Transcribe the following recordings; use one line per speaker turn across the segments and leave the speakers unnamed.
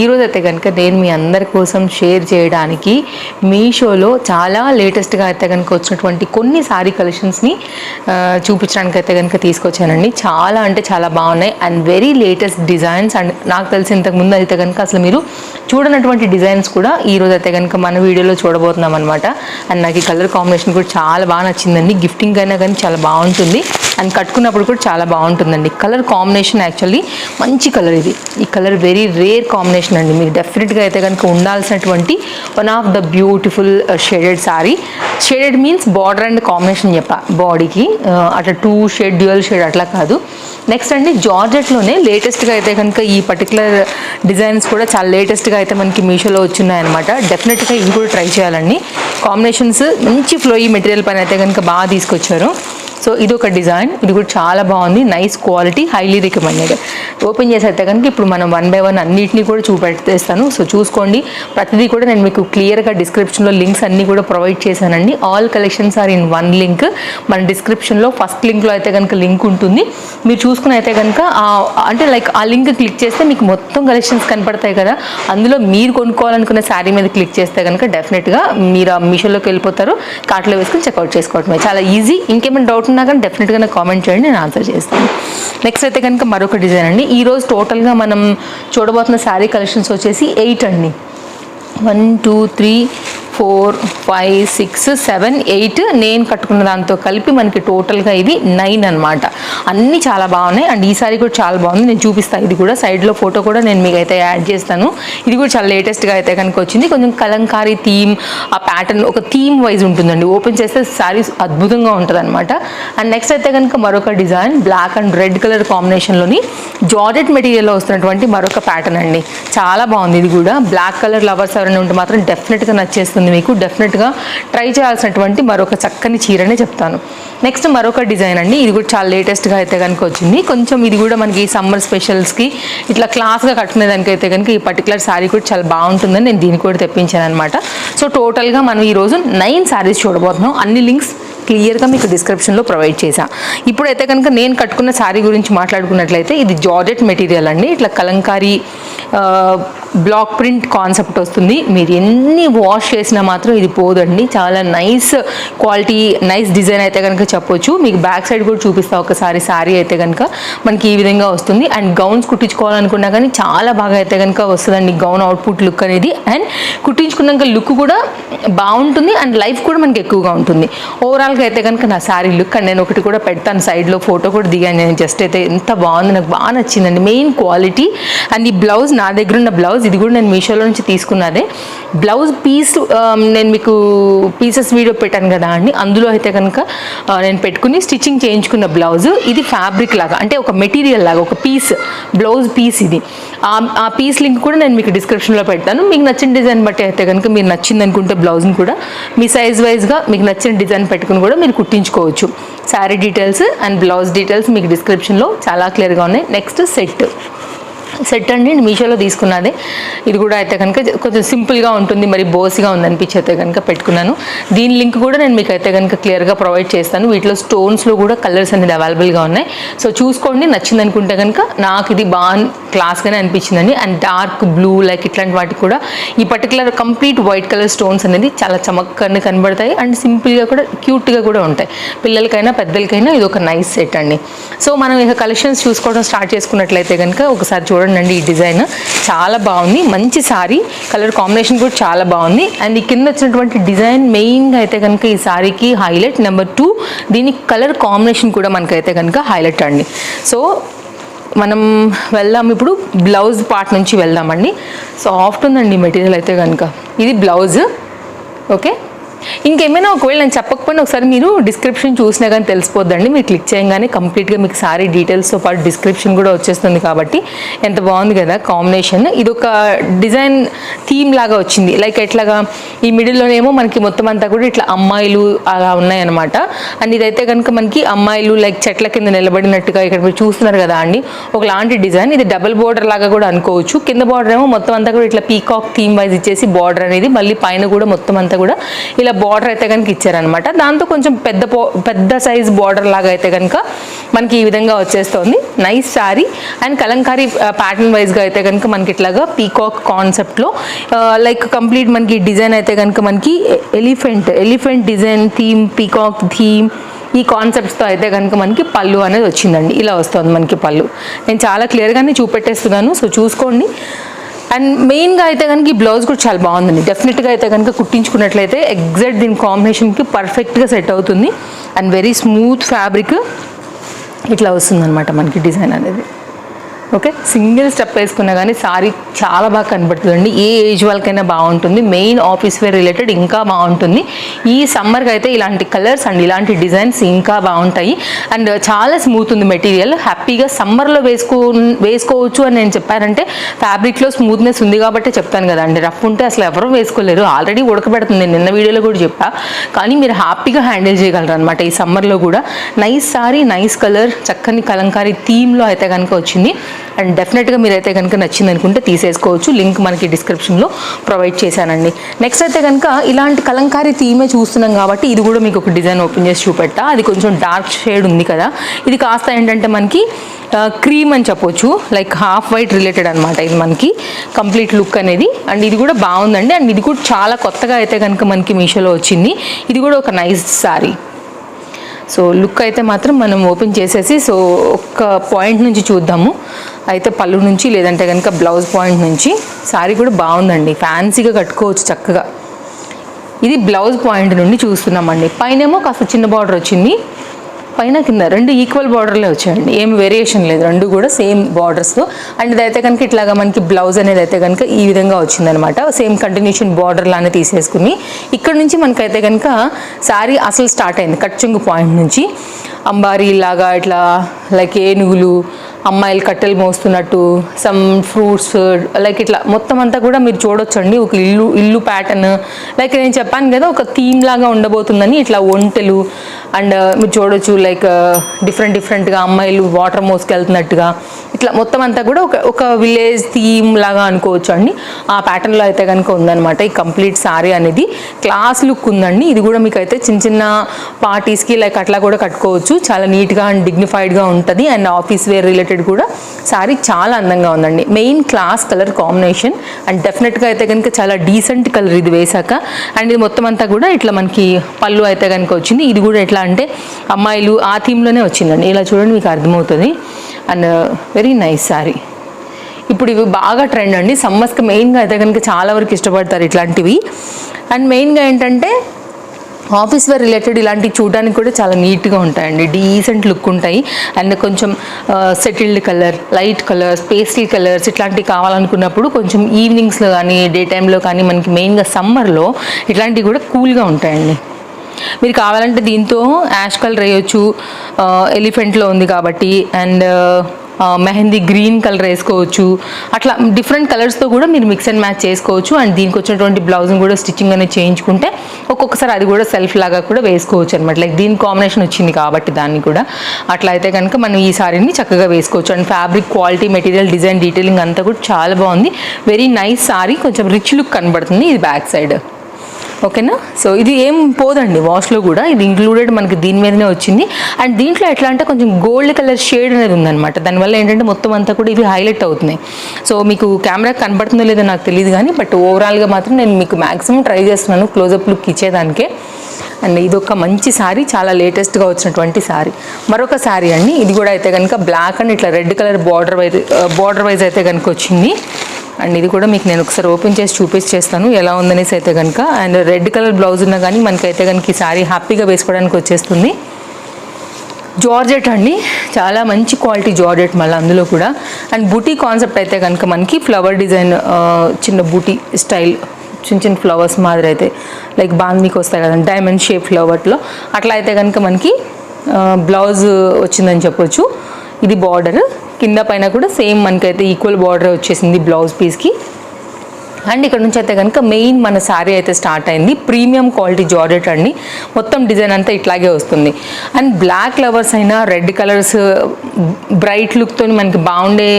ఈరోజు అయితే కనుక నేను మీ అందరి కోసం షేర్ చేయడానికి మీషోలో చాలా లేటెస్ట్గా అయితే కనుక వచ్చినటువంటి కొన్ని సారీ కలెక్షన్స్ని చూపించడానికి అయితే కనుక తీసుకొచ్చానండి. చాలా అంటే చాలా బాగున్నాయి. And very latest designs and నాకు తెలిసి ఇంతకు ముందు అయితే కనుక అసలు మీరు చూడనటువంటి డిజైన్స్ కూడా ఈరోజు అయితే కనుక మన వీడియోలో చూడబోతున్నాం అనమాట అండ్ నాకు ఈ కలర్ కాంబినేషన్ కూడా చాలా బాగా నచ్చిందండి. గిఫ్టింగ్ అయినా కానీ చాలా బాగుంటుంది. అండ్ కట్టుకున్నప్పుడు కూడా చాలా బాగుంటుందండి. కలర్ కాంబినేషన్ యాక్చువల్లీ మంచి కలర్ ఇది. ఈ కలర్ వెరీ రేర్ కాంబినేషన్ అండి. మీకు డెఫినెట్గా అయితే కనుక ఉండాల్సినటువంటి one of the beautiful shaded sorry shaded means border and combination చెప్ప బాడీకి uh, అట్లా టూ షేడ్ డ్యూయల్ షేడ్ అట్లా కాదు. నెక్స్ట్ అండి జార్జెట్లోనే లేటెస్ట్గా అయితే కనుక ఈ పర్టికులర్ డిజైన్స్ కూడా చాలా లేటెస్ట్గా అయితే మనకి మీషోలో వచ్చున్నాయన్నమాట డెఫినెట్గా ఇవి కూడా ట్రై చేయాలండి. కాంబినేషన్స్ మంచి ఫ్లోయి మెటీరియల్ పైన అయితే కనుక బాగా తీసుకొచ్చారు. సో ఇది ఒక డిజైన్. ఇది కూడా చాలా బాగుంది. Nice quality highly recommended open చేసేస్తే కనుక ఇప్పుడు మనం వన్ బై వన్ అన్నింటినీ కూడా చూపెట్టేస్తాను. సో చూసుకోండి. ప్రతిదీ కూడా నేను మీకు క్లియర్గా డిస్క్రిప్షన్లో లింక్స్ అన్నీ కూడా ప్రొవైడ్ చేశానండి. All collections are in one link మన డిస్క్రిప్షన్లో ఫస్ట్ లింక్లో అయితే కనుక లింక్ ఉంటుంది. మీరు చూసుకుని అయితే కనుక అంటే లైక్ ఆ లింక్ క్లిక్ చేస్తే మీకు మొత్తం కలెక్షన్స్ కనపడతాయి కదా. అందులో మీరు కొనుక్కోవాలనుకున్న శారీ మీద క్లిక్ చేస్తే కనుక డెఫినెట్గా మీరు ఆ మిషన్లోకి వెళ్ళిపోతారు. కార్ట్లో వేసుకుని చెక్అవుట్ చేసుకోవటమే. చాలా ఈజీ ఇంకేమైనా డౌట్ ఉన్నా కానీ డెఫినెట్గా కామెంట్ చేయండి నేను ఆన్సర్ చేస్తాను. నెక్స్ట్ అయితే కనుక మరొక డిజైన్ అండి. ఈరోజు టోటల్గా మనం చూడబోతున్న శారీ కలెక్షన్స్ వచ్చేసి ఎయిట్ అండి. One two three four five six seven eight నేను కట్టుకున్న దాంతో కలిపి మనకి టోటల్గా ఇది నైన్ అనమాట అన్నీ చాలా బాగున్నాయి. అండ్ ఈ సారీ కూడా చాలా బాగుంది. నేను చూపిస్తాను ఇది కూడా సైడ్లో ఫోటో కూడా నేను మీకు అయితే యాడ్ చేస్తాను. ఇది కూడా చాలా లేటెస్ట్గా అయితే కనుక వచ్చింది. కొంచెం కలంకారీ థీమ్ ఆ ప్యాటర్న్ ఒక థీమ్ వైజ్ ఉంటుందండి. ఓపెన్ చేస్తే శారీస్ అద్భుతంగా ఉంటుంది అనమాట అండ్ నెక్స్ట్ అయితే కనుక మరొక design black and red colour కాంబినేషన్లోని georgette మెటీరియల్లో వస్తున్నటువంటి మరొక ప్యాటర్న్ అండి. చాలా బాగుంది ఇది కూడా. బ్లాక్ కలర్ లవర్స్ ఎవరైనా ఉంటే మాత్రం డెఫినెట్గా నచ్చేస్తుంది. మీకు డెఫినెట్గా ట్రై చేయాల్సినటువంటి మరొక చక్కని చీరనే చెప్తాను. నెక్స్ట్ మరొక డిజైన్ అండి. ఇది కూడా చాలా లేటెస్ట్గా అయితే కనుక వచ్చింది. కొంచెం ఇది కూడా మనకి సమ్మర్ స్పెషల్స్కి ఇట్లా క్లాస్గా కట్టుకునేదానికైతే కనుక ఈ పర్టికులర్ శారీ కూడా చాలా బాగుంటుందని నేను దీన్ని కూడా తెప్పించాను అనమాట సో టోటల్గా మనం ఈరోజు నైన్ శారీస్ చూడబోతున్నాం. అన్ని లింక్స్ క్లియర్గా మీకు డిస్క్రిప్షన్లో ప్రొవైడ్ చేశా. ఇప్పుడైతే కనుక నేను కట్టుకున్న శారీ గురించి మాట్లాడుకున్నట్లయితే ఇది జార్జెట్ మెటీరియల్ అండి. ఇట్లా కలంకారీ బ్లాక్ ప్రింట్ కాన్సెప్ట్ వస్తుంది. మీరు ఎన్ని వాష్ చేసినా మాత్రం ఇది పోదండి. చాలా నైస్ క్వాలిటీ నైస్ డిజైన్ అయితే కనుక చెప్పొచ్చు. మీకు బ్యాక్ సైడ్ కూడా చూపిస్తా ఒకసారి శారీ అయితే కనుక మనకి ఈ విధంగా వస్తుంది. అండ్ గౌన్స్ కుట్టించుకోవాలనుకున్నా కానీ చాలా బాగా అయితే కనుక వస్తుందండి గౌన్ అవుట్పుట్ లుక్ అనేది. అండ్ కుట్టించుకున్నాక లుక్ కూడా బాగుంటుంది. అండ్ లైఫ్ కూడా మనకి ఎక్కువగా ఉంటుంది. ఓవరాల్గా అయితే కనుక నా శారీ లుక్ అండ్ నేను ఒకటి కూడా పెడతాను. సైడ్లో ఫోటో కూడా దిగాను. నేను జస్ట్ అయితే ఎంత బాగుంది. నాకు బాగా నచ్చిందండి. మెయిన్ క్వాలిటీ అండ్ ఈ బ్లౌజ్ నా దగ్గర ఉన్న బ్లౌజ్ ఇది కూడా నేను మీషోలో నుంచి తీసుకున్నదే. బ్లౌజ్ పీస్ నేను మీకు పీసెస్ వీడియో పెట్టాను కదా అండి. అందులో అయితే కనుక నేను పెట్టుకుని స్టిచ్చింగ్ చేయించుకున్న బ్లౌజ్ ఇది ఫ్యాబ్రిక్ లాగా అంటే ఒక మెటీరియల్ లాగా ఒక పీస్ బ్లౌజ్ పీస్ ఇది. ఆ- ఆ పీస్ లింక్ కూడా నేను మీకు డిస్క్రిప్షన్లో పెడతాను. మీకు నచ్చిన డిజైన్ బట్టి అయితే కనుక మీరు నచ్చింది అనుకుంటే బ్లౌజ్ని కూడా మీ సైజ్ వైజ్గా మీకు నచ్చిన డిజైన్ పెట్టుకుని కూడా మీరు కుట్టించుకోవచ్చు. Sari details and blouse details మీకు డిస్క్రిప్షన్లో చాలా క్లియర్గా ఉన్నాయి. Next set. సెట్ అండి. మీషోలో తీసుకున్నది. ఇది కూడా అయితే కనుక కొంచెం సింపుల్గా ఉంటుంది. మరి బోసిగా ఉందనిపించి అయితే కనుక పెట్టుకున్నాను. దీని లింక్ కూడా నేను మీకు అయితే కనుక క్లియర్గా ప్రొవైడ్ చేస్తాను. వీటిలో స్టోన్స్లో కూడా కలర్స్ అనేది అవైలబుల్గా ఉన్నాయి. సో చూసుకోండి. నచ్చింది అనుకుంటే కనుక నాకు ఇది బాగా క్లాస్గానే అనిపించిందండి. అండ్ డార్క్ బ్లూ లైక్ ఇట్లాంటి వాటికి కూడా ఈ particular complete white colour stones అనేది చాలా చమక్కని కనబడతాయి. అండ్ సింపుల్గా కూడా క్యూట్గా కూడా ఉంటాయి. పిల్లలకైనా పెద్దలకైనా ఇది ఒక నైస్ సెట్ అండి. సో మనం ఇక కలెక్షన్స్ చూసుకోవడం స్టార్ట్ చేసుకున్నట్లయితే కనుక ఒకసారి చూడండి ఈ డిజైన్. చాలా బాగుంది. మంచి సారీ. కలర్ కాంబినేషన్ కూడా చాలా బాగుంది. అండ్ ఈ కింద వచ్చినటువంటి డిజైన్ మెయిన్గా అయితే కనుక ఈ సారీకి హైలైట్. నెంబర్ టూ దీని కలర్ కాంబినేషన్ కూడా మనకైతే కనుక హైలైట్ అండి. సో మనం వెళ్దాం. ఇప్పుడు బ్లౌజ్ పార్ట్ నుంచి వెళ్దామండి. సాఫ్ట్ ఉందండి మెటీరియల్ అయితే కనుక. ఇది బ్లౌజ్. ఓకే ఇంకేమైనా ఒకవేళ నేను చెప్పకపోయినా ఒకసారి మీరు డిస్క్రిప్షన్ చూసినా కానీ తెలిసిపోద్దండి. మీరు క్లిక్ చేయగానే కంప్లీట్గా మీకు సారీ డీటెయిల్స్తో పాటు డిస్క్రిప్షన్ కూడా వచ్చేస్తుంది కాబట్టి ఎంత బాగుంది కదా కాంబినేషన్ ఇది ఒక డిజైన్ థీమ్ లాగా వచ్చింది. లైక్ ఎట్లాగా ఈ మిడిల్లోనేమో మనకి మొత్తం అంతా కూడా ఇట్లా అమ్మాయిలు అలా ఉన్నాయన్నమాట. అండ్ ఇదైతే కనుక మనకి అమ్మాయిలు లైక్ చెట్ల కింద నిలబడినట్టుగా ఇక్కడ మీరు చూస్తున్నారు కదా అండి. ఒకలాంటి డిజైన్ ఇది డబుల్ బోర్డర్ లాగా కూడా అనుకోవచ్చు. కింద బార్డర్ ఏమో మొత్తం అంతా కూడా ఇట్లా పీకాక్ థీమ్ వైజ్ ఇచ్చేసి బార్డర్ అనేది మళ్ళీ పైన కూడా మొత్తం అంతా కూడా ఇలా బార్డర్ అయితే కనుక ఇచ్చారనమాట దాంతో కొంచెం పెద్ద పెద్ద సైజ్ బార్డర్ లాగా అయితే కనుక మనకి ఈ విధంగా వచ్చేస్తుంది. Nice sari and Kalamkari pattern వైజ్గా అయితే కనుక మనకి ఇట్లాగా పీకాక్ కాన్సెప్ట్లో లైక్ కంప్లీట్ మనకి డిజైన్ అయితే కనుక మనకి elephant elephant design theme peacock theme ఈ కాన్సెప్ట్స్తో అయితే కనుక మనకి పళ్ళు అనేది వచ్చిందండి. ఇలా వస్తుంది మనకి పళ్ళు. నేను చాలా క్లియర్గానే చూపెట్టేస్తున్నాను. సో చూసుకోండి. అండ్ మెయిన్గా అయితే కనుక ఈ బ్లౌజ్ కూడా చాలా బాగుందండి. డెఫినెట్గా అయితే కనుక కుట్టించుకున్నట్లయితే ఎగ్జాక్ట్ దీని కాంబినేషన్కి పర్ఫెక్ట్గా సెట్ అవుతుంది. అండ్ వెరీ స్మూత్ ఫ్యాబ్రిక్ ఇట్లా వస్తుందన్నమాట మనకి డిజైన్ అనేది. ఓకే? సింగిల్ స్టెప్ వేసుకున్నా కానీ సారీ చాలా బాగా కనబడుతుందండి. ఏ ఏజ్ వాళ్ళకైనా బాగుంటుంది. మెయిన్ ఆఫీస్ వేర్ రిలేటెడ్ ఇంకా బాగుంటుంది. ఈ సమ్మర్కి అయితే ఇలాంటి కలర్స్ అండ్ ఇలాంటి డిజైన్స్ ఇంకా బాగుంటాయి. అండ్ చాలా స్మూత్ ఉంది మెటీరియల్. హ్యాపీగా సమ్మర్లో వేసుకో వేసుకోవచ్చు అని నేను చెప్పానంటే ఫ్యాబ్రిక్లో స్మూత్నెస్ ఉంది కాబట్టి చెప్తాను కదండి రఫ్ ఉంటే అసలు ఎవరూ వేసుకోలేరు. ఆల్రెడీ ఉడకబెడుతుంది. నేను నిన్న వీడియోలో కూడా చెప్పా. కానీ మీరు హ్యాపీగా హ్యాండిల్ చేయగలరు అనమాట ఈ సమ్మర్లో కూడా. నైస్ సారీ నైస్ కలర్ చక్కని కలంకారీ థీమ్లో అయితే కనుక వచ్చింది. అండ్ డెఫినెట్గా మీరైతే కనుక నచ్చింది అనుకుంటే తీసేసుకోవచ్చు. లింక్ మనకి డిస్క్రిప్షన్లో ప్రొవైడ్ చేశానండి. నెక్స్ట్ అయితే కనుక ఇలాంటి కలంకారీ థీమే చూస్తున్నాం కాబట్టి ఇది కూడా మీకు ఒక డిజైన్ ఓపెన్ చేసి చూపెట్టా అది కొంచెం డార్క్ షేడ్ ఉంది కదా. ఇది కాస్త ఏంటంటే మనకి క్రీమ్ అని చెప్పొచ్చు. లైక్ హాఫ్ వైట్ రిలేటెడ్ అనమాట ఇది మనకి. కంప్లీట్ లుక్ అనేది. అండ్ ఇది కూడా బాగుందండి. అండ్ ఇది కూడా చాలా కొత్తగా అయితే కనుక మనకి మీషోలో వచ్చింది. ఇది కూడా ఒక నైస్ సారీ. సో లుక్ అయితే మాత్రం మనం ఓపెన్ చేసేసి సో ఒక్క పాయింట్ నుంచి చూద్దాము. అయితే పళ్ళు నుంచి లేదంటే కనుక బ్లౌజ్ పాయింట్ నుంచి సారీ కూడా బాగుందండి. ఫ్యాన్సీగా కట్టుకోవచ్చు చక్కగా. ఇది బ్లౌజ్ పాయింట్ నుండి చూస్తున్నామండి. పైనేమో కాస్త చిన్న బార్డర్ వచ్చింది. పైన కింద రెండు ఈక్వల్ బార్డర్లే వచ్చాయండి. ఏం వేరియేషన్ లేదు. రెండు కూడా సేమ్ బార్డర్స్తో అండ్ ఇదైతే కనుక ఇట్లాగా మనకి బ్లౌజ్ అనేది అయితే కనుక ఈ విధంగా వచ్చిందనమాట. సేమ్ కంటిన్యూషన్ బార్డర్ లానే తీసేసుకుని ఇక్కడ నుంచి మనకైతే కనుక శారీ అసలు స్టార్ట్ అయింది. కట్చుంగు పాయింట్ నుంచి. అంబారీ లాగా ఇట్లా లైక్ ఏనుగులు అమ్మాయిలు కట్టెలు మోస్తున్నట్టు సమ్ ఫ్రూట్స్ లైక్ ఇట్లా. మొత్తం అంతా కూడా మీరు చూడొచ్చండి. ఒక ఇల్లు ఇల్లు ప్యాటర్న్ లైక్ నేను చెప్పాను కదా ఒక థీమ్ లాగా ఉండబోతుందని ఇట్లా ఒంటెలు. అండ్ మీరు చూడొచ్చు లైక్ డిఫరెంట్ డిఫరెంట్గా అమ్మాయిలు వాటర్ మోసుకెళ్తున్నట్టుగా. ఇట్లా మొత్తం అంతా కూడా ఒక ఒక విలేజ్ థీమ్ లాగా అనుకోవచ్చు అండి. ఆ ప్యాటర్న్లో అయితే కనుక ఉందనమాట ఈ కంప్లీట్ సారీ అనేది. క్లాస్ లుక్ ఉందండి. ఇది కూడా మీకు అయితే చిన్న చిన్న పార్టీస్కి లైక్ అట్లా కూడా కట్టుకోవచ్చు. చాలా నీట్గా అండ్ డిగ్నిఫైడ్గా ఉంటుంది. అండ్ ఆఫీస్ వేర్ రిలేటెడ్ కూడా సారీ చాలా అందంగా ఉందండి. Main class colour combination and డెఫినెట్గా అయితే కనుక చాలా డీసెంట్ కలర్ ఇది వేసాక అండ్ ఇది మొత్తం అంతా కూడా ఇట్లా మనకి పళ్ళు అయితే కనుక వచ్చింది. ఇది కూడా ఎట్లా అంటే అమ్మాయిలు ఆ థీమ్లోనే వచ్చిందండి. ఇలా చూడండి మీకు అర్థమవుతుంది. అండ్ వెరీ నైస్ సారీ ఇప్పుడు ఇవి బాగా ట్రెండ్ అండి. సమ్మర్స్కి మెయిన్గా అయితే కనుక చాలా వరకు ఇష్టపడతారు ఇట్లాంటివి. అండ్ మెయిన్గా ఏంటంటే ఆఫీస్ వేర్ రిలేటెడ్ ఇలాంటివి చూడడానికి కూడా చాలా నీట్గా ఉంటాయండి. డీసెంట్ లుక్ ఉంటాయి. అండ్ కొంచెం settled colour light colours pastel colours ఇట్లాంటివి కావాలనుకున్నప్పుడు కొంచెం ఈవినింగ్స్లో కానీ డే టైంలో కానీ మనకి మెయిన్గా సమ్మర్లో ఇట్లాంటివి కూడా కూల్గా ఉంటాయండి. మీరు కావాలంటే దీంతో యాష్ కలర్ వేయొచ్చు. ఎలిఫెంట్లో ఉంది కాబట్టి అండ్ మెహందీ గ్రీన్ కలర్ వేసుకోవచ్చు. అట్లా డిఫరెంట్ కలర్స్తో కూడా మీరు మిక్స్ అండ్ మ్యాచ్ చేసుకోవచ్చు. అండ్ దీనికి వచ్చినటువంటి బ్లౌజ్ని కూడా స్టిచ్చింగ్ అనేది చేయించుకుంటే ఒక్కొక్కసారి అది కూడా సెల్ఫ్ లాగా కూడా వేసుకోవచ్చు అనమాట లైక్ దీని కాంబినేషన్ వచ్చింది కాబట్టి దాన్ని కూడా. అట్లా అయితే కనుక మనం ఈ సారీని చక్కగా వేసుకోవచ్చు. And fabric quality material design detailing అంతా కూడా చాలా బాగుంది. Very nice sari. కొంచెం రిచ్ లుక్ కనబడుతుంది. ఇది బ్యాక్ సైడ్. ఓకేనా? సో ఇది ఏం పోదండి వాష్లో కూడా. ఇది ఇంక్లూడెడ్ మనకి దీని మీదనే వచ్చింది. అండ్ దీంట్లో ఎట్లా అంటే కొంచెం గోల్డ్ కలర్ షేడ్ అనేది ఉందన్నమాట. దానివల్ల ఏంటంటే మొత్తం అంతా కూడా ఇవి హైలైట్ అవుతున్నాయి. సో మీకు కెమెరా కనబడుతుందో లేదో నాకు తెలియదు కానీ బట్ ఓవరాల్గా మాత్రం నేను మీకు మ్యాక్సిమం ట్రై చేస్తున్నాను క్లోజప్ లుక్ ఇచ్చేదానికే. అండ్ ఇది ఒక మంచి శారీ చాలా లేటెస్ట్గా వచ్చినటువంటి శారీ మరొక శారీ అండి. ఇది కూడా అయితే కనుక బ్లాక్ అండ్ ఇట్లా red colour border wise border wise అయితే కనుక వచ్చింది. అండ్ ఇది కూడా మీకు నేను ఒకసారి ఓపెన్ చేసి చూపించేస్తాను ఎలా ఉందనేసి అయితే కనుక అండ్ రెడ్ కలర్ బ్లౌజ్ ఉన్నా కానీ మనకైతే కనుక ఈ శారీ హ్యాపీగా వేసుకోవడానికి వచ్చేస్తుంది. జార్జెట్ అండి. చాలా మంచి క్వాలిటీ జార్జెట్ మళ్ళీ అందులో కూడా. అండ్ బూటీ కాన్సెప్ట్ అయితే కనుక మనకి ఫ్లవర్ డిజైన్ చిన్న బూటీ స్టైల్ చిన్న చిన్న ఫ్లవర్స్ మాదిరి అయితే లైక్ బాందీకి వస్తాయి కదండి డైమండ్ షేప్ ఫ్లవర్లో. అట్లా అయితే కనుక మనకి బ్లౌజ్ వచ్చిందని చెప్పొచ్చు. ఇది బార్డర్. కింద పైన కూడా సేమ్ మనకైతే ఈక్వల్ బార్డర్ వచ్చేసింది బ్లౌజ్ పీస్కి అండ్ ఇక్కడ నుంచి అయితే కనుక మెయిన్ మన శారీ అయితే స్టార్ట్ అయింది. ప్రీమియం క్వాలిటీ జార్జెట్ అండి. మొత్తం డిజైన్ అంతా ఇట్లాగే వస్తుంది. అండ్ బ్లాక్ లవర్స్ అయినా రెడ్ కలర్స్ బ్రైట్ లుక్తో మనకి బాగుండే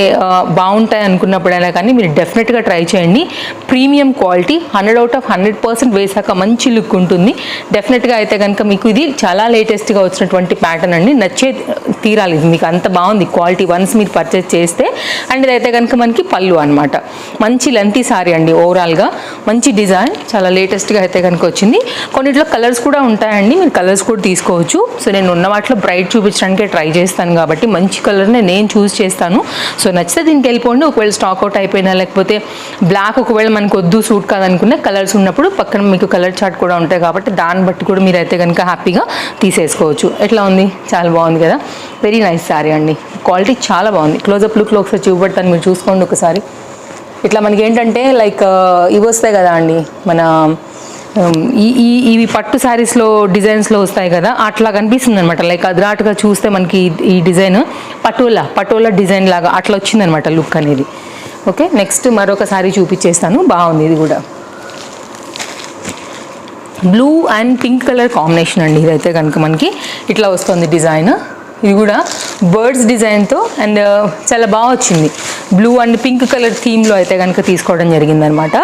బాగుంటాయి అనుకున్నప్పుడైనా కానీ మీరు డెఫినెట్గా ట్రై చేయండి. Premium quality hundred out of hundred percent వేసాక మంచి లుక్ ఉంటుంది. డెఫినెట్గా అయితే కనుక మీకు ఇది చాలా లేటెస్ట్గా వచ్చినటువంటి ప్యాటర్న్ అండి. నచ్చే తీరాలి. మీకు అంత బాగుంది. క్వాలిటీ వన్స్ మీరు పర్చేస్ చేస్తే అండ్ ఇదైతే కనుక మనకి పళ్ళు అనమాట మంచి లెంతీ సారీ అండి. ఓవరాల్గా మంచి డిజైన్ చాలా లేటెస్ట్గా అయితే కనుక వచ్చింది. కొన్నిట్లో కలర్స్ కూడా ఉంటాయండి మీరు కలర్స్ కూడా తీసుకోవచ్చు. సో నేను ఉన్న వాటిలో బ్రైట్ చూపించడానికి ట్రై చేస్తాను కాబట్టి మంచి కలర్నే నేను చూస్ చేస్తాను. సో నచ్చితే దీనికి వెళ్ళిపోండి. ఒకవేళ స్టాక్ అవుట్ అయిపోయినా లేకపోతే బ్లాక్ ఒకవేళ మనకు వద్దు సూట్ కాదనుకున్న కలర్స్ ఉన్నప్పుడు పక్కన మీకు కలర్ చార్ట్ కూడా ఉంటాయి కాబట్టి దాన్ని బట్టి కూడా మీరు అయితే కనుక హ్యాపీగా తీసేసుకోవచ్చు. ఎట్లా ఉంది? చాలా బాగుంది కదా? వెరీ నైస్ సారీ అండి. క్వాలిటీ చాలా బాగుంది. క్లోజప్ లుక్లో ఒకసారి చూపెడతాను మీరు చూసుకోండి ఒకసారి. ఇట్లా మనకి ఏంటంటే లైక్ uh, ఇవి వస్తాయి కదా అండి మన um, ఈ ఈ ఇవి పట్టు శారీస్లో డిజైన్స్లో వస్తాయి కదా అట్లా కనిపిస్తుంది అనమాట లైక్ అదిరాటుగా చూస్తే మనకి ఈ- డిజైన్ పటోలా పటోలా డిజైన్ లాగా అట్లా వచ్చిందనమాట లుక్ అనేది. ఓకే నెక్స్ట్ మరొక సారీ చూపించేస్తాను బాగుంది ఇది కూడా. Blue and pink colour combination అండి ఇదైతే కనుక మనకి ఇట్లా వస్తుంది డిజైన్ ఇది కూడా బర్డ్స్ డిజైన్తో అండ్ uh, చాలా బాగా వచ్చింది. బ్లూ అండ్ పింక్ కలర్ థీమ్లో అయితే కనుక తీసుకోవడం జరిగిందనమాట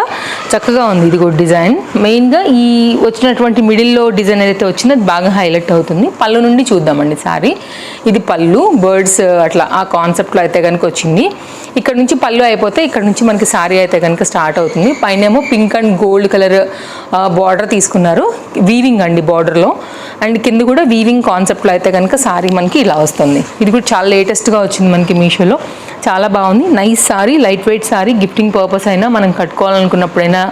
చక్కగా ఉంది ఇది కూడా డిజైన్. మెయిన్గా ఈ వచ్చినటువంటి మిడిల్లో డిజైన్ ఏదైతే వచ్చిందో అది బాగా హైలైట్ అవుతుంది. పళ్ళు నుండి చూద్దామండి సారీ. ఇది పళ్ళు బర్డ్స్ uh, అట్లా ఆ కాన్సెప్ట్లో అయితే కనుక వచ్చింది. ఇక్కడ నుంచి పళ్ళు అయిపోతే ఇక్కడ నుంచి మనకి సారీ అయితే కనుక స్టార్ట్ అవుతుంది. పైనేమో pink and gold colour uh, border తీసుకున్నారు. వీవింగ్ అండి బార్డర్లో. అండ్ కింద కూడా వీవింగ్ కాన్సెప్ట్లో అయితే కనుక సారీ మనకి ఇలా వస్తుంది. ఇది కూడా చాలా లేటెస్ట్గా వచ్చింది మనకి మీషోలో. చాలా బాగుంది. Nice sari light weight sari gifting purpose అయినా మనం కట్టుకోవాలనుకున్నప్పుడైనా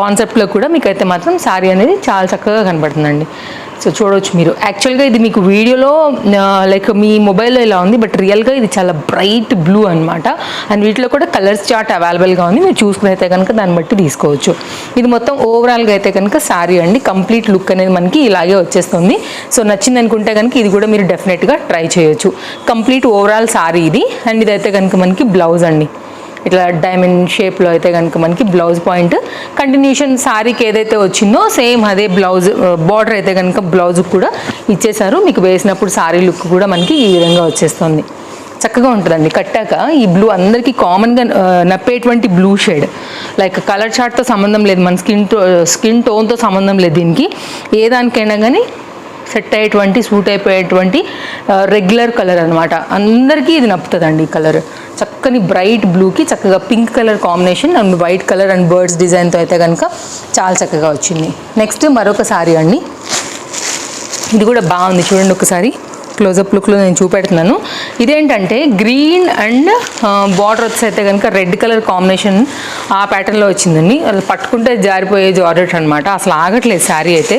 కాన్సెప్ట్లో కూడా మీకైతే మాత్రం సారీ అనేది చాలా చక్కగా కనబడుతుందండి. సో చూడవచ్చు మీరు. యాక్చువల్గా ఇది మీకు వీడియోలో లైక్ మీ మొబైల్లో ఇలా ఉంది బట్ రియల్గా ఇది చాలా బ్రైట్ బ్లూ అనమాట అండ్ వీటిలో కూడా కలర్స్ చార్ట్ అవైలబుల్గా ఉంది. మీరు చూసుకుని అయితే కనుక దాన్ని బట్టి తీసుకోవచ్చు. ఇది మొత్తం ఓవరాల్గా అయితే కనుక సారీ అండి. కంప్లీట్ లుక్ అనేది మనకి ఇలాగే వచ్చేస్తుంది. సో నచ్చింది అనుకుంటే కనుక ఇది కూడా మీరు డెఫినెట్గా ట్రై చేయొచ్చు. కంప్లీట్ ఓవరాల్ సారీ ఇది. అండ్ ఇదైతే కనుక మనకి బ్లౌజ్ అండి. ఇట్లా డైమండ్ షేప్లో అయితే కనుక మనకి బ్లౌజ్ పాయింట్ కంటిన్యూషన్ శారీకి ఏదైతే వచ్చిందో సేమ్ అదే బ్లౌజ్ బార్డర్ అయితే కనుక బ్లౌజ్ కూడా ఇచ్చేసారు మీకు వేసినప్పుడు శారీ లుక్ కూడా మనకి ఈ విధంగా వచ్చేస్తుంది. చక్కగా ఉంటుందండి. కట్టాక ఈ బ్లూ అందరికీ కామన్గా నప్పేటువంటి బ్లూ షేడ్ లైక్ కలర్ చార్ట్తో సంబంధం లేదు. మన స్కిన్ టో స్కిన్ టోన్తో సంబంధం లేదు దీనికి. ఏ దానికైనా కానీ సెట్ అయ్యేటువంటి సూట్ అయిపోయేటువంటి రెగ్యులర్ కలర్ అనమాట అందరికీ ఇది నప్పుతుందండి ఈ కలర్. చక్కని బ్రైట్ బ్లూకి చక్కగా pink colour combination and white colour and birds డిజైన్తో అయితే కనుక చాలా చక్కగా వచ్చింది. నెక్స్ట్ మరొక సారీ అండి. ఇది కూడా బాగుంది. చూడండి ఒకసారి. క్లోజప్ లుక్లో నేను చూపెడుతున్నాను. ఇదేంటంటే గ్రీన్ అండ్ బార్డర్ వచ్చైతే అయితే కనుక రెడ్ కలర్ కాంబినేషన్ ఆ ప్యాటర్న్లో వచ్చిందండి. అది పట్టుకుంటే జారిపోయే జార్జెట్ అనమాట అసలు ఆగట్లేదు శారీ అయితే.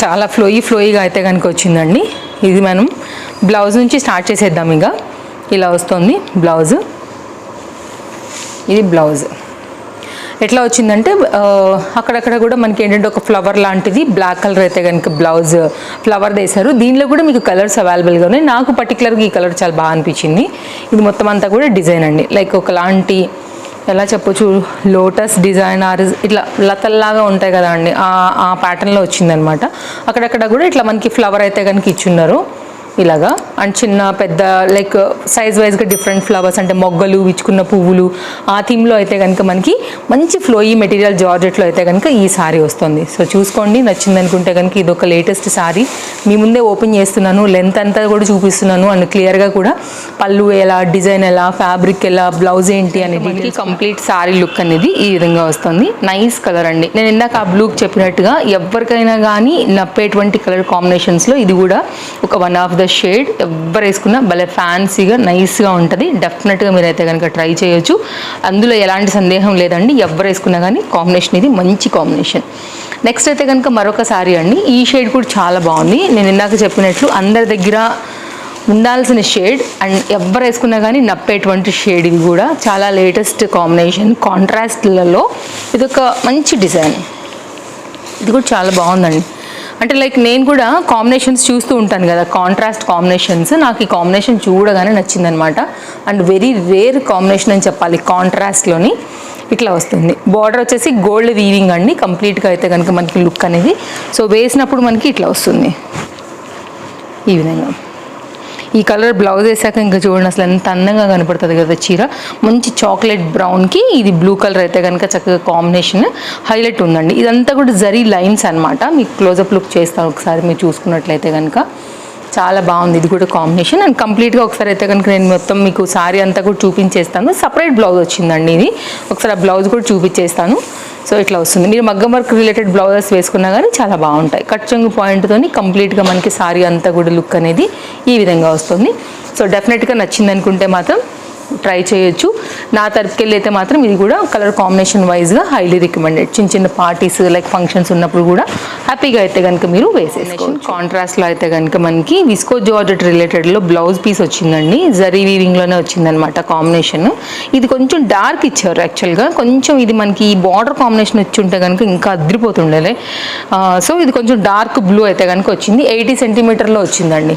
చాలా ఫ్లోయి ఫ్లోయిగా అయితే కనుక వచ్చిందండి. ఇది మనం బ్లౌజ్ నుంచి స్టార్ట్ చేసేద్దాం ఇక. ఇలా వస్తుంది బ్లౌజ్. ఇది బ్లౌజ్. ఎట్లా వచ్చిందంటే అక్కడక్కడ కూడా మనకి ఏంటంటే ఒక ఫ్లవర్ లాంటిది బ్లాక్ కలర్ అయితే కనుక బ్లౌజ్ ఫ్లవర్ వేశారు. దీనిలో కూడా మీకు కలర్స్ అవైలబుల్గా ఉన్నాయి నాకు పర్టికులర్గా ఈ కలర్ చాలా బాగా అనిపించింది. ఇది మొత్తం అంతా కూడా డిజైన్ అండి. లైక్ ఒకలాంటి ఎలా చెప్పొచ్చు లోటస్ డిజైన్ ఆర్ ఇట్లా లతల్లాగా ఉంటాయి కదా అండి ఆ ప్యాటర్న్లో వచ్చిందనమాట. అక్కడక్కడ కూడా ఇట్లా మనకి ఫ్లవర్ అయితే కనుక ఇచ్చున్నారు. ఇలాగా. అండ్ చిన్న పెద్ద లైక్ సైజ్ వైజ్గా డిఫరెంట్ ఫ్లవర్స్ అంటే మొగ్గలు విచ్చుకున్న పువ్వులు. ఆ థీమ్లో అయితే కనుక మనకి మంచి ఫ్లోయి మెటీరియల్ జార్జెట్లో అయితే కనుక ఈ సారీ వస్తుంది. సో చూసుకోండి. నచ్చింది అనుకుంటే కనుక ఇది ఒక లేటెస్ట్ సారీ మీ ముందే ఓపెన్ చేస్తున్నాను. లెంత్ అంతా కూడా చూపిస్తున్నాను. అండ్ క్లియర్గా కూడా పళ్ళు ఎలా డిజైన్ ఎలా ఫ్యాబ్రిక్ ఎలా బ్లౌజ్ ఏంటి అనేది కంప్లీట్ సారీ లుక్ అనేది ఈ విధంగా వస్తుంది. నైస్ కలర్ అండి. నేను ఇందాక ఆ బ్లూకి చెప్పినట్టుగా ఎవరికైనా కానీ నప్పేటువంటి కలర్ కాంబినేషన్స్లో ఇది కూడా ఒక వన్ ఆఫ్ ద షేడ్ ఎవరు వేసుకున్నా భలే ఫ్యాన్సీగా నైస్గా ఉంటుంది. డెఫినెట్గా మీరైతే కనుక ట్రై చేయొచ్చు. అందులో ఎలాంటి సందేహం లేదండి. ఎవరు వేసుకున్నా కానీ కాంబినేషన్ ఇది మంచి కాంబినేషన్ నెక్స్ట్ అయితే కనుక మరొక సారీ అండి. ఈ షేడ్ కూడా చాలా బాగుంది. నేను ఇందాక చెప్పినట్లు అందరి దగ్గర ఉండాల్సిన షేడ్ అండ్ ఎవరు వేసుకున్నా కానీ నప్పేటువంటి షేడ్ ఇది కూడా. చాలా లేటెస్ట్ కాంబినేషన్ కాంట్రాస్ట్లలో ఇది ఒక మంచి డిజైన్ ఇది కూడా చాలా బాగుందండి. అంటే లైక్ నేను కూడా కాంబినేషన్స్ చూస్తూ ఉంటాను కదా కాంట్రాస్ట్ కాంబినేషన్స్ నాకు ఈ కాంబినేషన్ చూడగానే నచ్చిందనమాట. అండ్ వెరీ రేర్ కాంబినేషన్ అని చెప్పాలి కాంట్రాస్ట్లోని ఇట్లా వస్తుంది. బార్డర్ వచ్చేసి గోల్డ్ వీవింగ్ అండి. కంప్లీట్గా అయితే కనుక మనకి లుక్ అనేది. సో వేసినప్పుడు మనకి ఇట్లా వస్తుంది. ఈ విధంగా. ఈ కలర్ బ్లౌజ్ వేసాక ఇంకా చూడండి అసలు ఎంత అందంగా కనపడుతుంది కదా చీర. మంచి చాక్లెట్ బ్రౌన్కి ఇది బ్లూ కలర్ అయితే కనుక చక్కగా కాంబినేషన్ హైలైట్ ఉందండి. ఇదంతా కూడా జరీ లైన్స్ అనమాట మీకు క్లోజప్ లుక్ చేస్తాను ఒకసారి మీరు చూసుకున్నట్లయితే కనుక. చాలా బాగుంది. ఇది కూడా కాంబినేషన్. అండ్ కంప్లీట్గా ఒకసారి అయితే కనుక నేను మొత్తం మీకు సారీ అంతా కూడా చూపించేస్తాను. సపరేట్ బ్లౌజ్ వచ్చిందండి ఇది. ఒకసారి ఆ బ్లౌజ్ కూడా చూపించేస్తాను. సో ఇట్లా వస్తుంది. మీరు మగ్గం వర్క్ రిలేటెడ్ బ్లౌజెస్ వేసుకున్నా కానీ చాలా బాగుంటాయి. కట్ చెంగు పాయింట్తోని కంప్లీట్గా మనకి సారీ అంతా కూడా లుక్ అనేది ఈ విధంగా వస్తుంది. సో డెఫినెట్గా నచ్చింది అనుకుంటే మాత్రం ట్రై చేయొచ్చు. నా తరఫుకెళ్ళి అయితే మాత్రం ఇది కూడా కలర్ కాంబినేషన్ వైజ్గా హైలీ రికమెండెడ్ చిన్న చిన్న పార్టీస్ లైక్ ఫంక్షన్స్ ఉన్నప్పుడు కూడా హ్యాపీగా అయితే కనుక మీరు వేసేసుకోండి కాంట్రాస్ట్లో అయితే కనుక మనకి విస్కో జార్జెట్ రిలేటెడ్లో బ్లౌజ్ పీస్ వచ్చిందండి. జరీ వీవింగ్లోనే వచ్చిందనమాట కాంబినేషన్ ఇది కొంచెం డార్క్ ఇచ్చారు యాక్చువల్గా కొంచెం ఇది మనకి ఈ బార్డర్ కాంబినేషన్ వచ్చి ఉంటే కనుక ఇంకా అదిరిపోతుండేలే. సో ఇది కొంచెం డార్క్ బ్లూ అయితే కనుక వచ్చింది. ఎయిటీ సెంటీమీటర్లో వచ్చిందండి.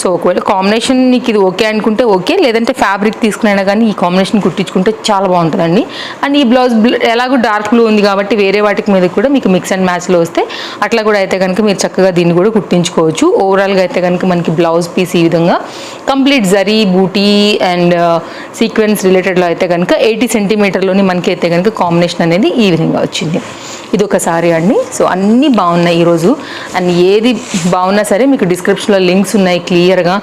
సో ఒకవేళ కాంబినేషన్ నీకు ఇది ఓకే అనుకుంటే ఓకే లేదంటే ఫ్యాబ్రిక్ తీసుకునైనా కానీ ఈ కాంబినేషన్ కుట్టించుకుంటే చాలా బాగుంటుందండి. అండ్ ఈ బ్లౌజ్ ఎలాగో డార్క్ బ్లూ ఉంది కాబట్టి వేరే వాటికి మీద కూడా మీకు మిక్స్ అండ్ మ్యాచ్లో వస్తే అట్లా కూడా అయితే కనుక మీరు చక్కగా దీన్ని కూడా కుట్టించుకోవచ్చు. ఓవరాల్గా అయితే కనుక మనకి బ్లౌజ్ పీస్ ఈ విధంగా కంప్లీట్ జరీ బూటీ అండ్ uh, సీక్వెన్స్ రిలేటెడ్లో అయితే కనుక ఎయిటీ సెంటీమీటర్లోని మనకి అయితే కనుక కాంబినేషన్ అనేది ఈ విధంగా వచ్చింది. ఇది ఒక సారీ అండి. సో అన్నీ బాగున్నాయి ఈరోజు. అండ్ ఏది బాగున్నా సరే మీకు డిస్క్రిప్షన్లో లింక్స్ ఉన్నాయి క్లియర్గా.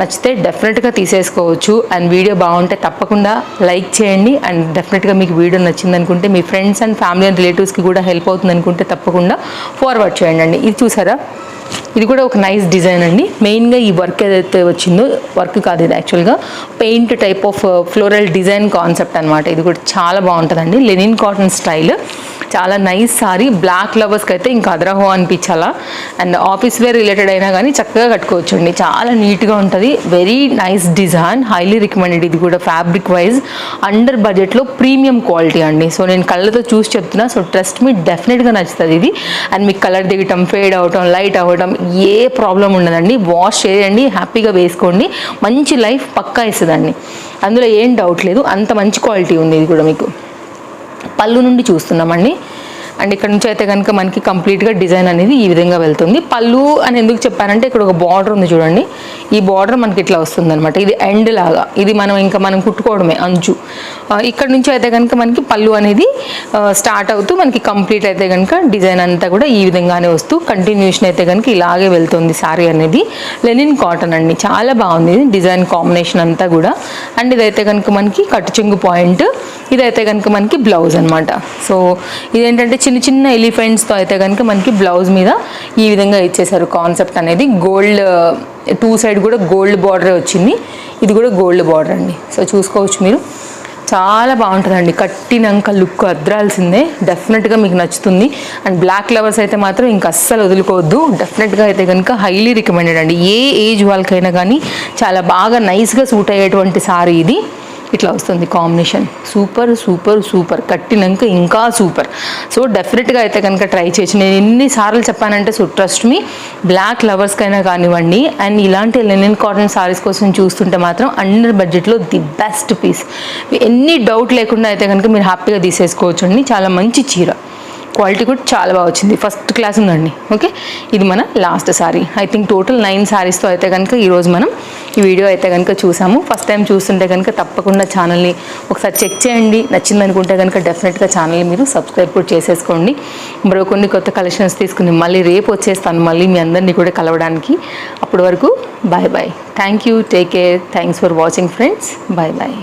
నచ్చితే డెఫినెట్గా తీసేసుకోవచ్చు. అండ్ వీడియో బాగుంటే తప్పకుండా లైక్ చేయండి. అండ్ డెఫినెట్గా మీకు వీడియో నచ్చింది అనుకుంటే మీ ఫ్రెండ్స్ అండ్ ఫ్యామిలీ అండ్ రిలేటివ్స్కి కూడా హెల్ప్ అవుతుంది అనుకుంటే తప్పకుండా ఫార్వర్డ్ చేయండి అండి. ఇది చూసారా? ఇది కూడా ఒక నైస్ డిజైన్ అండి. మెయిన్గా ఈ వర్క్ ఏదైతే వచ్చిందో వర్క్ కాదు ఇది యాక్చువల్గా paint type of floral design concept అనమాట ఇది కూడా చాలా బాగుంటుందండి. లెనిన్ కాటన్ స్టైల్ చాలా నైస్ సారీ బ్లాక్ లవర్స్కి అయితే ఇంకా అదరహో అనిపించాలా? అండ్ ఆఫీస్ వేర్ రిలేటెడ్ అయినా కానీ చక్కగా కట్టుకోవచ్చు అండి చాలా నీట్గా ఉంటుంది. Very nice design highly recommended ఇది కూడా ఫ్యాబ్రిక్ వైజ్ అండర్ బడ్జెట్లో ప్రీమియం క్వాలిటీ అండి. సో నేను కళ్ళతో చూసి చెప్తున్నా. సో ట్రస్ట్ మీ డెఫినెట్గా నచ్చుతుంది ఇది. అండ్ మీకు కలర్ దిగటం ఫేడ్ అవటం లైట్ అవ్వటం ఏ ప్రాబ్లం ఉండదండి. వాష్ చేయండి హ్యాపీగా వేసుకోండి. మంచి లైఫ్ పక్కా ఇస్తుందండి. అందులో ఏం డౌట్ లేదు. అంత మంచి క్వాలిటీ ఉంది ఇది కూడా మీకు. పళ్ళు నుండి చూస్తున్నామండి. అండ్ ఇక్కడ నుంచి అయితే కనుక మనకి కంప్లీట్గా డిజైన్ అనేది ఈ విధంగా వెళ్తుంది. పళ్ళు అని ఎందుకు చెప్పానంటే ఇక్కడ ఒక బార్డర్ ఉంది చూడండి. ఈ బార్డర్ మనకి ఇట్లా వస్తుంది అనమాట ఇది ఎండ్ లాగా. ఇది మనం ఇంకా మనం కుట్టుకోవడమే అంచు. ఇక్కడ నుంచి అయితే కనుక మనకి పళ్ళు అనేది స్టార్ట్ అవుతూ మనకి కంప్లీట్ అయితే కనుక డిజైన్ అంతా కూడా ఈ విధంగానే వస్తూ కంటిన్యూషన్ అయితే కనుక ఇలాగే వెళ్తుంది శారీ అనేది. లెనిన్ కాటన్ అండి. చాలా బాగుంది. డిజైన్ కాంబినేషన్ అంతా కూడా. అండ్ ఇదైతే కనుక మనకి కట్టుచెంగు పాయింట్. ఇదైతే కనుక మనకి బ్లౌజ్ అనమాట సో ఇదేంటంటే చిన్న చిన్న ఎలిఫెంట్స్తో అయితే కనుక మనకి బ్లౌజ్ మీద ఈ విధంగా ఇచ్చేసారు కాన్సెప్ట్ అనేది. గోల్డ్ టూ సైడ్ కూడా గోల్డ్ బార్డరే వచ్చింది. ఇది కూడా గోల్డ్ బార్డర్ అండి. సో చూసుకోవచ్చు మీరు. చాలా బాగుంటుందండి. కట్టినాక లుక్ అద్రాల్సిందే. డెఫినెట్గా మీకు నచ్చుతుంది. అండ్ బ్లాక్ లవర్స్ అయితే మాత్రం ఇంకా అస్సలు వదులుకోవద్దు. డెఫినెట్గా అయితే కనుక హైలీ రికమెండెడ్ అండి. ఏ ఏజ్ వాళ్ళకైనా కానీ చాలా బాగా నైస్గా సూట్ అయ్యేటువంటి సారీ ఇది. ఇట్లా వస్తుంది కాంబినేషన్. Super super super. కట్టినాక ఇంకా సూపర్. సో డెఫినెట్గా అయితే కనుక ట్రై చేయొచ్చు నేను ఎన్నిసార్లు చెప్పానంటే సో ట్రస్ట్ మీ బ్లాక్ లవర్స్కైనా కానివ్వండి అండ్ ఇలాంటి లెనిన్ కాటన్ సారీస్ కోసం చూస్తుంటే మాత్రం అండర్ బడ్జెట్లో ది బెస్ట్ పీస్. ఎన్ని డౌట్ లేకుండా అయితే కనుక మీరు హ్యాపీగా తీసేసుకోవచ్చు అండి చాలా మంచి చీర. క్వాలిటీ కూడా చాలా బాగా వచ్చింది. ఫస్ట్ క్లాస్ ఉందండి. ఓకే? ఇది మన last sari. I think total nine సారీస్తో అయితే కనుక ఈరోజు మనం ఈ వీడియో అయితే కనుక చూసాము. ఫస్ట్ టైం చూస్తుంటే కనుక తప్పకుండా ఛానల్ని ఒకసారి చెక్ చేయండి. నచ్చింది అనుకుంటే కనుక డెఫినెట్గా ఛానల్ని మీరు సబ్స్క్రైబ్ కూడా చేసేసుకోండి. మరో కొన్ని కొత్త కలెక్షన్స్ తీసుకుని మళ్ళీ రేపు వచ్చేస్తాను. మళ్ళీ మీ అందరినీ కూడా కలవడానికి. అప్పటి వరకు bye bye thank you take care thanks for watching friends bye bye